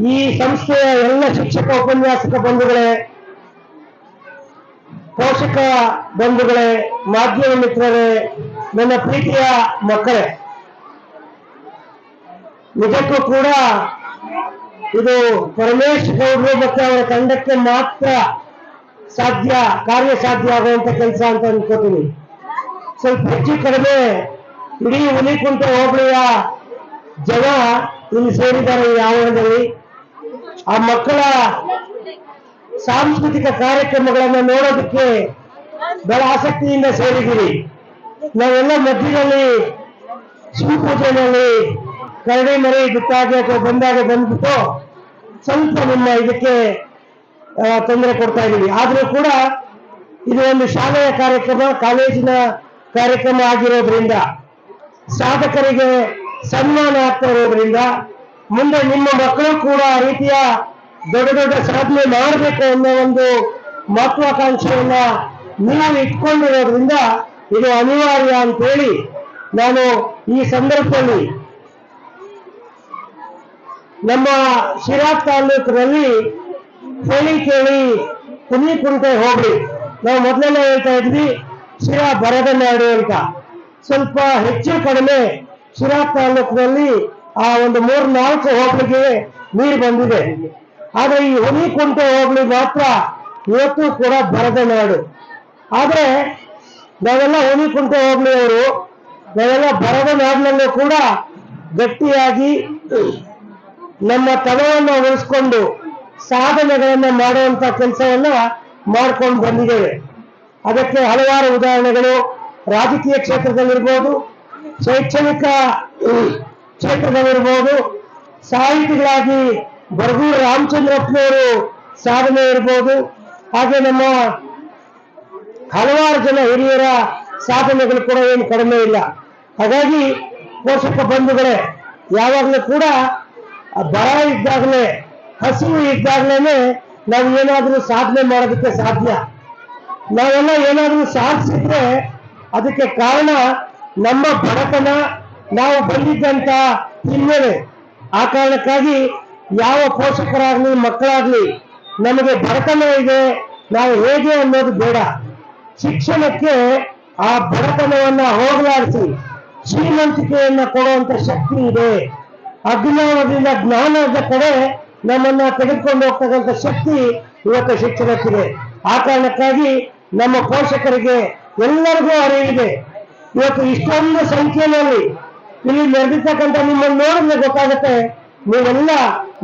ಈ ಸಂಸ್ಥೆಯ ಎಲ್ಲ ಶಿಕ್ಷಕ ಉಪನ್ಯಾಸಕ ಬಂಧುಗಳೇ, ಪೋಷಕ ಬಂಧುಗಳೇ, ಮಾಧ್ಯಮ ಮಿತ್ರರೇ, ನನ್ನ ಪ್ರೀತಿಯ ಮಕ್ಕಳೇ, ನಿಜಕ್ಕೂ ಕೂಡ ಇದು ಪರಮೇಶ್ ಗೌಡ್ರು ಮತ್ತು ಅವರ ತಂಡಕ್ಕೆ ಮಾತ್ರ ಸಾಧ್ಯ, ಕಾರ್ಯ ಸಾಧ್ಯ ಆಗುವಂತ ಕೆಲಸ ಅಂತ ಅನ್ಕೋತೀನಿ. ಸ್ವಲ್ಪ ಹೆಚ್ಚು ಕಡಿಮೆ ಇಡೀ ಹುಲಿಕುಂಟೆ ಹೋಬಳಿಯ ಜನ ಇಲ್ಲಿ ಸೇರಿದ್ದಾರೆ ಈ ಆವರಣದಲ್ಲಿ. ಆ ಮಕ್ಕಳ ಸಾಂಸ್ಕೃತಿಕ ಕಾರ್ಯಕ್ರಮಗಳನ್ನು ನೋಡೋದಕ್ಕೆ ಬಹಳ ಆಸಕ್ತಿಯಿಂದ ಸೇರಿದ್ದೀರಿ. ನಾವೆಲ್ಲ ಮಧ್ಯದಲ್ಲಿ ಶಿವಪೂಜೆಯಲ್ಲಿ ಕರಡಿ ಮರಿ ಬಿಟ್ಟಾಗ ಅಥವಾ ಬಂದಾಗ ಬಂದ್ಬಿಟ್ಟು ಸ್ವಲ್ಪ ನಿಮ್ಮ ಇದಕ್ಕೆ ತೊಂದರೆ ಕೊಡ್ತಾ ಇದ್ದೀವಿ. ಆದರೂ ಕೂಡ ಇದು ಒಂದು ಶಾಲೆಯ ಕಾರ್ಯಕ್ರಮ, ಕಾಲೇಜಿನ ಕಾರ್ಯಕ್ರಮ ಆಗಿರೋದ್ರಿಂದ, ಸಾಧಕರಿಗೆ ಸನ್ಮಾನ ಆಗ್ತಾ ಇರೋದ್ರಿಂದ ಮುಂದೆ ನಿಮ್ಮ ಮಕ್ಕಳು ಕೂಡ ಆ ರೀತಿಯ ದೊಡ್ಡ ದೊಡ್ಡ ಸಾಧನೆ ಮಾಡಬೇಕು ಅನ್ನೋ ಒಂದು ಮಹತ್ವಾಕಾಂಕ್ಷೆಯನ್ನ ನೀವು ಇಟ್ಕೊಂಡಿರೋದ್ರಿಂದ ಇದು ಅನಿವಾರ್ಯ ಅಂತೇಳಿ ನಾನು ಈ ಸಂದರ್ಭದಲ್ಲಿ ನಮ್ಮ ಶಿರಾ ತಾಲೂಕಿನಲ್ಲಿ ಹೇಳಿ ಕೇಳಿ ಕುಂಟೆ ಹೋಗ್ರಿ. ನಾವು ಮೊದಲೆಲ್ಲ ಹೇಳ್ತಾ ಇದ್ವಿ, ಶಿರಾ ಬರದ ನಾಡು ಅಂತ. ಸ್ವಲ್ಪ ಹೆಚ್ಚು ಕಡಿಮೆ ಶಿರಾ ತಾಲೂಕಿನಲ್ಲಿ ಆ ಒಂದು ಮೂರ್ ನಾಲ್ಕು ಹೋಬಳಿಗೆ ನೀರು ಬಂದಿದೆ. ಆದ್ರೆ ಈ ಹುಲಿಕುಂಟೆ ಹೋಗ್ಲಿ ಮಾತ್ರ ಇವತ್ತು ಕೂಡ ಬರದ ನಾಡು. ಆದ್ರೆ ನಾವೆಲ್ಲ ಹುಲಿಕುಂಟೆ ಅವರು ನಾವೆಲ್ಲ ಬರದ ನಾಡಿನಲ್ಲೂ ಕೂಡ ಗಟ್ಟಿಯಾಗಿ ನಮ್ಮ ತನವನ್ನು ಉಳಿಸ್ಕೊಂಡು ಸಾಧನೆಗಳನ್ನ ಮಾಡುವಂತ ಕೆಲಸವನ್ನ ಮಾಡ್ಕೊಂಡು ಬಂದಿದ್ದೇವೆ. ಅದಕ್ಕೆ ಹಲವಾರು ಉದಾಹರಣೆಗಳು ರಾಜಕೀಯ ಕ್ಷೇತ್ರದಲ್ಲಿರ್ಬೋದು, ಶೈಕ್ಷಣಿಕ ಕ್ಷೇತ್ರದಲ್ಲಿರ್ಬೋದು. ಸಾಹಿತಿಗಳಾಗಿ ಬರಗೂರು ರಾಮಚಂದ್ರಪ್ಪನವರು ಸಾಧನೆ ಇರ್ಬೋದು. ಹಾಗೆ ನಮ್ಮ ಹಲವಾರು ಜನ ಹಿರಿಯರ ಸಾಧನೆಗಳು ಕೂಡ ಏನು ಕಡಿಮೆ ಇಲ್ಲ. ಹಾಗಾಗಿ ಪೋಷಕ ಬಂಧುಗಳೇ, ಯಾವಾಗಲೂ ಕೂಡ ಬರ ಇದ್ದಾಗಲೇ, ಹಸಿವು ಇದ್ದಾಗಲೇ ನಾವು ಏನಾದರೂ ಸಾಧನೆ ಮಾಡೋದಕ್ಕೆ ಸಾಧ್ಯ. ನಾವೆಲ್ಲ ಏನಾದರೂ ಸಾಧಿಸಿದ್ರೆ ಅದಕ್ಕೆ ಕಾರಣ ನಮ್ಮ ಬಡತನ ನಾವು ಬಂದಿದ್ದಂತ ಹಿನ್ನೆಲೆ ಆ ಕಾರಣಕ್ಕಾಗಿ ಯಾವ ಪೋಷಕರಾಗ್ಲಿ, ಮಕ್ಕಳಾಗ್ಲಿ ನಮಗೆ ಬಡತನ ಇದೆ, ನಾವು ಹೇಗೆ ಅನ್ನೋದು ಬೇಡ. ಶಿಕ್ಷಣಕ್ಕೆ ಆ ಬಡತನವನ್ನ ಹೋಗಲಾಡಿಸಿ, ಶ್ರೀಮಂತಿಕೆಯನ್ನ ಕೊಡುವಂತ ಶಕ್ತಿ ಇದೆ. ಅಜ್ಞಾನದಿಂದ ಜ್ಞಾನದ ಕಡೆ ನಮ್ಮನ್ನ ತೆಗೆದುಕೊಂಡು ಹೋಗ್ತಕ್ಕಂಥ ಶಕ್ತಿ ಇವತ್ತು ಶಿಕ್ಷಣಕ್ಕಿದೆ. ಆ ಕಾರಣಕ್ಕಾಗಿ ನಮ್ಮ ಪೋಷಕರಿಗೆ ಎಲ್ಲರಿಗೂ ಅರಿವಿದೆ. ಇವತ್ತು ಇಷ್ಟೊಂದು ಸಂಖ್ಯೆಯಲ್ಲಿ ಇಲ್ಲಿ ನಡೆದಿರ್ತಕ್ಕಂಥ ನಿಮ್ಮನ್ನು ನೋಡಿದ್ರೆ ಗೊತ್ತಾಗುತ್ತೆ. ನೀವೆಲ್ಲ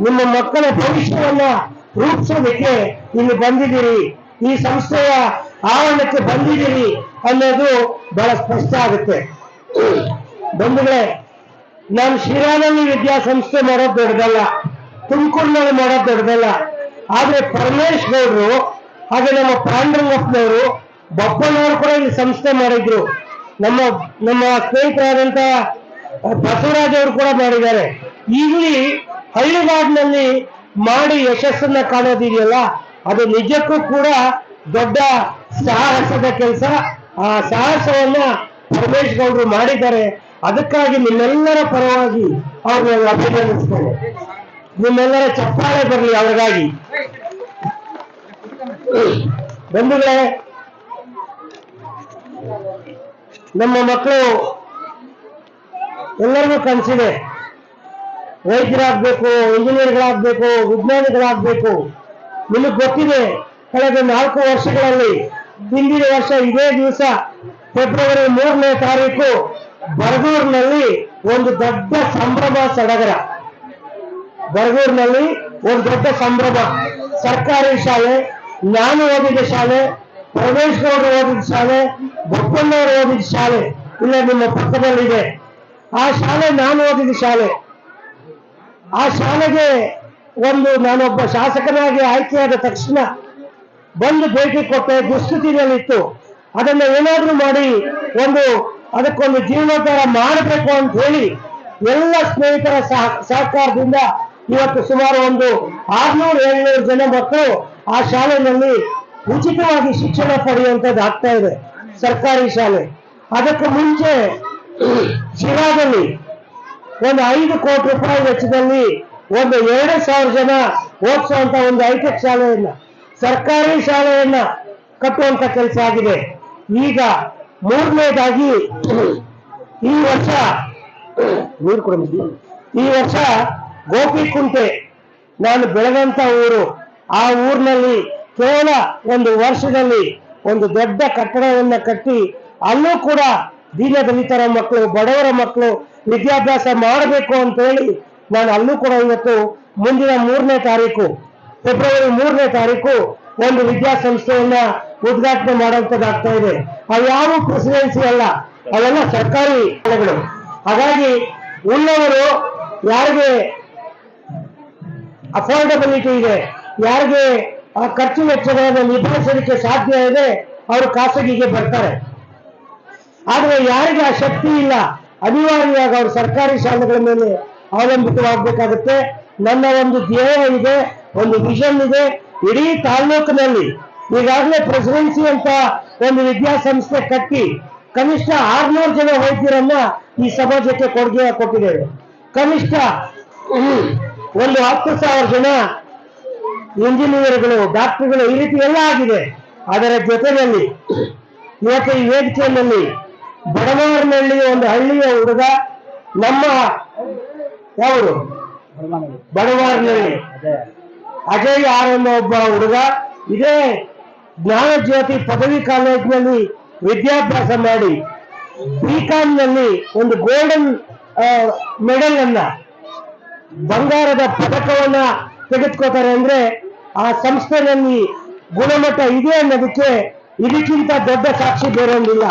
ನಿಮ್ಮ ಮಕ್ಕಳ ಭವಿಷ್ಯವನ್ನ ರೂಪಿಸೋದಕ್ಕೆ ಇಲ್ಲಿ ಬಂದಿದ್ದೀರಿ. ಈ ಸಂಸ್ಥೆಯ ಆವರಣಕ್ಕೆ ಬಂದಿದ್ದೀರಿ ಅನ್ನೋದು ಬಹಳ ಸ್ಪಷ್ಟ ಆಗುತ್ತೆ. ಬಂಧುಗಳೇ, ನಾನು ಶಿರಾದಲ್ಲಿ ವಿದ್ಯಾಸಂಸ್ಥೆ ಮಾಡೋದು ದೊಡ್ಡದಲ್ಲ. ತುಮಕೂರಿನಲ್ಲಿ ಮಾಡೋದು ದೊಡ್ಡದಲ್ಲ. ಆದ್ರೆ ಪರಮೇಶ್ ಗೌಡರು ಹಾಗೆ ನಮ್ಮ ಪಾಂಡುರಂಗಪ್ಪನವರು, ಬಪ್ಪನವರು ಕೂಡ ಇಲ್ಲಿ ಸಂಸ್ಥೆ ಮಾಡಿದ್ರು. ನಮ್ಮ ನಮ್ಮ ಸ್ನೇಹಿತರಾದಂತ ಬಸವರಾಜ್ ಅವರು ಕೂಡ ಮಾಡಿದ್ದಾರೆ. ಇಲ್ಲಿ ಹಳ್ಳಿಗಾಡಿನಲ್ಲಿ ಮಾಡಿ ಯಶಸ್ಸನ್ನ ಕಾಣೋದಿದೆಯಲ್ಲ, ಅದು ನಿಜಕ್ಕೂ ಕೂಡ ದೊಡ್ಡ ಸಾಹಸದ ಕೆಲಸ. ಆ ಸಾಹಸವನ್ನ ಪರಮೇಶ್ ಗೌಡರು ಮಾಡಿದ್ದಾರೆ. ಅದಕ್ಕಾಗಿ ನಿಮ್ಮೆಲ್ಲರ ಪರವಾಗಿ ಅವ್ರನ್ನ ಅಭಿನಂದಿಸ್ತೇನೆ ನಿಮ್ಮೆಲ್ಲರ ಚಪ್ಪಾಳೆ ಬರಲಿ ಅವ್ರಿಗಾಗಿ. ಬಂಧುಗಳೇ, ನಮ್ಮ ಮಕ್ಕಳು ಎಲ್ಲರಿಗೂ ಕನಸಿದೆ. ವೈದ್ಯರಾಗಬೇಕು, ಇಂಜಿನಿಯರ್ಗಳಾಗಬೇಕು, ವಿಜ್ಞಾನಿಗಳಾಗಬೇಕು. ನಿಮಗೆ ಗೊತ್ತಿದೆ, ಕಳೆದ ನಾಲ್ಕು ವರ್ಷಗಳಲ್ಲಿ, ಹಿಂದಿನ ವರ್ಷ ಇದೇ ದಿವಸ, ಫೆಬ್ರವರಿ ಮೂರನೇ ತಾರೀಕು, ಬರಗೂರಿನಲ್ಲಿ ಒಂದು ದೊಡ್ಡ ಸಂಭ್ರಮ ಸಡಗರ. ಬರಗೂರಿನಲ್ಲಿ ಒಂದು ದೊಡ್ಡ ಸಂಭ್ರಮ. ಸರ್ಕಾರಿ ಶಾಲೆ, ನಾನು ಓದಿದ ಶಾಲೆ ಪ್ರವೇಶ್ ಗೌಡರು ಓದಿದ ಶಾಲೆ, ಬೊಪ್ಪಣ್ಣವರು ಓದಿದ ಶಾಲೆ, ಇಲ್ಲ ನಿಮ್ಮ ಪಕ್ಕದಲ್ಲಿದೆ. ಆ ಶಾಲೆ ನಾನು ಓದಿದ ಶಾಲೆ. ಆ ಶಾಲೆಗೆ ಒಂದು ನಾನೊಬ್ಬ ಶಾಸಕನಾಗಿ ಆಯ್ಕೆಯಾದ ತಕ್ಷಣ ಬಂದು ಭೇಟಿ ಕೊಟ್ಟೆ ದುಸ್ಥಿತಿನಲ್ಲಿತ್ತು ಅದನ್ನ ಏನಾದ್ರೂ ಮಾಡಿ ಒಂದು ಅದಕ್ಕೊಂದು ಜೀರ್ಣೋದ್ಧಾರ ಮಾಡಬೇಕು ಅಂತ ಹೇಳಿ ಎಲ್ಲ ಸ್ನೇಹಿತರ ಸಹ- ಸಹಕಾರದಿಂದ ಇವತ್ತು ಸುಮಾರು ಒಂದು ಆರ್ನೂರು, ಏಳ್ನೂರು ಜನ ಮಕ್ಕಳು ಆ ಶಾಲೆಯಲ್ಲಿ ಉಚಿತವಾಗಿ ಶಿಕ್ಷಣ ಪಡೆಯುವಂಥದ್ದು ಆಗ್ತಾ ಇದೆ. ಸರ್ಕಾರಿ ಶಾಲೆ. ಅದಕ್ಕೆ ಮುಂಚೆ ಶಿರಾದಲ್ಲಿ ಒಂದು ಐದು ಕೋಟಿ ರೂಪಾಯಿ ವೆಚ್ಚದಲ್ಲಿ ಒಂದು ಎರಡು ಸಾವಿರ ಜನ ಓದಿಸುವಂತ ಒಂದು ಹೈಟೆಕ್ ಶಾಲೆಯನ್ನ, ಸರ್ಕಾರಿ ಶಾಲೆಯನ್ನ ಕಟ್ಟುವಂತ ಕೆಲಸ ಆಗಿದೆ. ಈಗ ಮೂರನೇದಾಗಿ ಈ ವರ್ಷ ನೀರು ಈ ವರ್ಷ ಗೋಪಿಕುಂಟೆ, ನಾನು ಬೆಳೆದಂತ ಊರು, ಆ ಊರಿನಲ್ಲಿ ಕೇವಲ ಒಂದು ವರ್ಷದಲ್ಲಿ ಒಂದು ದೊಡ್ಡ ಕಟ್ಟಡವನ್ನ ಕಟ್ಟಿ, ಅಲ್ಲೂ ಕೂಡ ದೀನ ದಲಿತರ ಮಕ್ಕಳು, ಬಡವರ ಮಕ್ಕಳು ವಿದ್ಯಾಭ್ಯಾಸ ಮಾಡಬೇಕು ಅಂತ ಹೇಳಿ ನಾನು ಅಲ್ಲೂ ಕೂಡ ಇವತ್ತು ಮುಂದಿನ ಮೂರನೇ ತಾರೀಕು, ಫೆಬ್ರವರಿ ಮೂರನೇ ತಾರೀಕು ಒಂದು ವಿದ್ಯಾಸಂಸ್ಥೆಯನ್ನ ಉದ್ಘಾಟನೆ ಮಾಡುವಂತದ್ದಾಗ್ತಾ ಇದೆ. ಯಾವ ಪ್ರೆಸಿಡೆನ್ಸಿ ಅಲ್ಲ, ಅವೆಲ್ಲ ಸರ್ಕಾರಿ ಶಾಲೆಗಳು. ಹಾಗಾಗಿ ಉಳ್ಳವರು ಯಾರಿಗೆ ಅಫೋರ್ಡಬಿಲಿಟಿ ಇದೆ, ಯಾರಿಗೆ ಖರ್ಚು ವೆಚ್ಚಗಳನ್ನು ನಿಭಾಯಿಸಲಿಕ್ಕೆ ಸಾಧ್ಯ ಇದೆ, ಅವರು ಖಾಸಗಿಗೆ ಬರ್ತಾರೆ. ಆದ್ರೆ ಯಾರಿಗೆ ಆ ಶಕ್ತಿ ಇಲ್ಲ, ಅನಿವಾರ್ಯವಾಗಿ ಅವರು ಸರ್ಕಾರಿ ಶಾಲೆಗಳ ಮೇಲೆ ಅವಲಂಬಿತವಾಗಬೇಕಾಗುತ್ತೆ. ನನ್ನ ಒಂದು ಧ್ಯೇಯ ಇದೆ, ಒಂದು ವಿಷನ್ ಇದೆ. ಇಡೀ ತಾಲ್ಲೂಕಿನಲ್ಲಿ ಈಗಾಗಲೇ ಪ್ರೆಸಿಡೆನ್ಸಿ ಅಂತ ಒಂದು ವಿದ್ಯಾಸಂಸ್ಥೆ ಕಟ್ಟಿ ಕನಿಷ್ಠ ಆರ್ನೂರು ಜನ ವೈದ್ಯರನ್ನ ಈ ಸಮಾಜಕ್ಕೆ ಕೊಡುಗೆ ಕೊಟ್ಟಿದ್ದೇವೆ. ಕನಿಷ್ಠ ಒಂದು ಹತ್ತು ಸಾವಿರ ಜನ ಇಂಜಿನಿಯರ್ಗಳು, ಡಾಕ್ಟರ್ಗಳು ಈ ರೀತಿ ಎಲ್ಲ ಆಗಿದೆ. ಅದರ ಜೊತೆಯಲ್ಲಿ ಇವತ್ತು ಈ ವೇದಿಕೆಯಲ್ಲಿ ಬಡವಾರಿನಲ್ಲಿ ಒಂದು ಹಳ್ಳಿಯ ಹುಡುಗ ನಮ್ಮ ಯಾವರು? ಬಡವಾರಿನಲ್ಲಿ ಅಜಯ್ ಆರ್ ಎಂಬ ಒಬ್ಬ ಹುಡುಗ. ಇದೇ ಜ್ಞಾನ ಜ್ಯೋತಿ ಪದವಿ ಕಾಲೇಜಿನಲ್ಲಿ ವಿದ್ಯಾಭ್ಯಾಸ ಮಾಡಿ ಬಿಕಾಮ್ನಲ್ಲಿ ಒಂದು ಗೋಲ್ಡನ್ ಮೆಡಲ್ ಅನ್ನ ಬಂಗಾರದ ಪದಕವನ್ನ ತೆಗೆದುಕೋತಾರೆ ಅಂದ್ರೆ ಆ ಸಂಸ್ಥೆಯಲ್ಲಿ ಗುಣಮಟ್ಟ ಇದೆ ಅನ್ನೋದಕ್ಕೆ ಇದಕ್ಕಿಂತ ದೊಡ್ಡ ಸಾಕ್ಷಿ ಬೇರೊಂದಿಲ್ಲ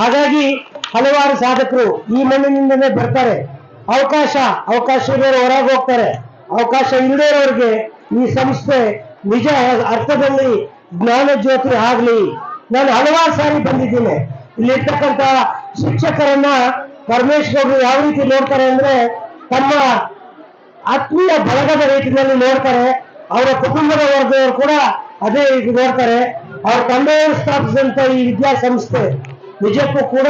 ಹಾಗಾಗಿ ಹಲವಾರು ಸಾಧಕರು ಈ ಮಣ್ಣಿನಿಂದನೇ ಬರ್ತಾರೆ. ಅವಕಾಶ ಅವಕಾಶ ಇರೋರು ಹೊರಗೆ ಹೋಗ್ತಾರೆ. ಅವಕಾಶ ಇಲ್ಲದೇ ಈ ಸಂಸ್ಥೆ ನಿಜ ಅರ್ಥದಲ್ಲಿ ಜ್ಞಾನ ಜ್ಯೋತಿ ಆಗ್ಲಿ. ನಾನು ಹಲವಾರು ಸಾರಿ ಬಂದಿದ್ದೀನಿ. ಇಲ್ಲಿರ್ತಕ್ಕಂಥ ಶಿಕ್ಷಕರನ್ನ ಪರಮೇಶ್ವರ್ ಅವರು ಯಾವ ರೀತಿ ನೋಡ್ತಾರೆ ಅಂದ್ರೆ ತಮ್ಮ ಆತ್ಮೀಯ ಬಳಗದ ರೀತಿಯಲ್ಲಿ ನೋಡ್ತಾರೆ. ಅವರ ಕುಟುಂಬದ ವರ್ಗದವರು ಕೂಡ ಅದೇ ರೀತಿ ನೋಡ್ತಾರೆ. ಅವ್ರ ತಂದೆಯವರು ಸ್ಥಾಪಿಸಿದಂತ ಈ ವಿದ್ಯಾಸಂಸ್ಥೆ ನಿಜಕ್ಕೂ ಕೂಡ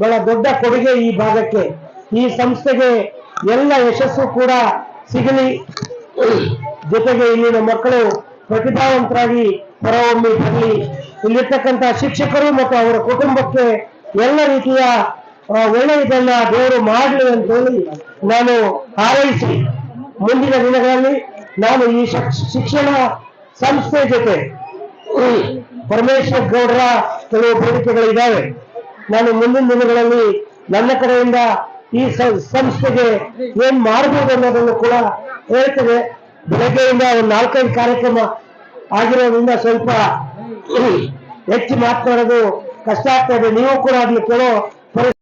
ಬಹಳ ದೊಡ್ಡ ಕೊಡುಗೆ ಈ ಭಾಗಕ್ಕೆ. ಈ ಸಂಸ್ಥೆಗೆ ಎಲ್ಲ ಯಶಸ್ಸು ಕೂಡ ಸಿಗಲಿ. ಜೊತೆಗೆ ಇಲ್ಲಿನ ಮಕ್ಕಳು ಪ್ರತಿಭಾವಂತರಾಗಿ ಹೊರಹೊಮ್ಮಿ ಬರಲಿ. ಇಲ್ಲಿರ್ತಕ್ಕಂಥ ಶಿಕ್ಷಕರು ಮತ್ತು ಅವರ ಕುಟುಂಬಕ್ಕೆ ಎಲ್ಲ ರೀತಿಯ ಒಳ್ಳೆಯದನ್ನ ದೇವರು ಮಾಡಲಿ ಅಂತ ಹೇಳಿ ನಾನು ಹಾರೈಸಿ. ಮುಂದಿನ ದಿನಗಳಲ್ಲಿ ನಾನು ಈ ಶಕ್- ಶಿಕ್ಷಣ ಸಂಸ್ಥೆ ಜೊತೆ ಪರಮೇಶ್ವರ್ ಗೌಡರ ಕೆಲವು ಬೇಡಿಕೆಗಳಿದ್ದಾವೆ. ನಾನು ಮುಂದಿನ ದಿನಗಳಲ್ಲಿ ನನ್ನ ಕಡೆಯಿಂದ ಈ ಸಂಸ್ಥೆಗೆ ಏನ್ ಮಾಡಬಹುದು ಅನ್ನೋದನ್ನು ಕೂಡ ಹೇಳ್ತೇನೆ. ಬೆಳಗ್ಗೆಯಿಂದ ಒಂದು ನಾಲ್ಕೈದು ಕಾರ್ಯಕ್ರಮ ಆಗಿರೋದ್ರಿಂದ ಸ್ವಲ್ಪ ಹೆಚ್ಚು ಮಾತನಾಡೋದು ಕಷ್ಟ ಆಗ್ತಾ ಇದೆ. ನೀವು ಕೂಡ ಅದನ್ನು ಕೇಳೋ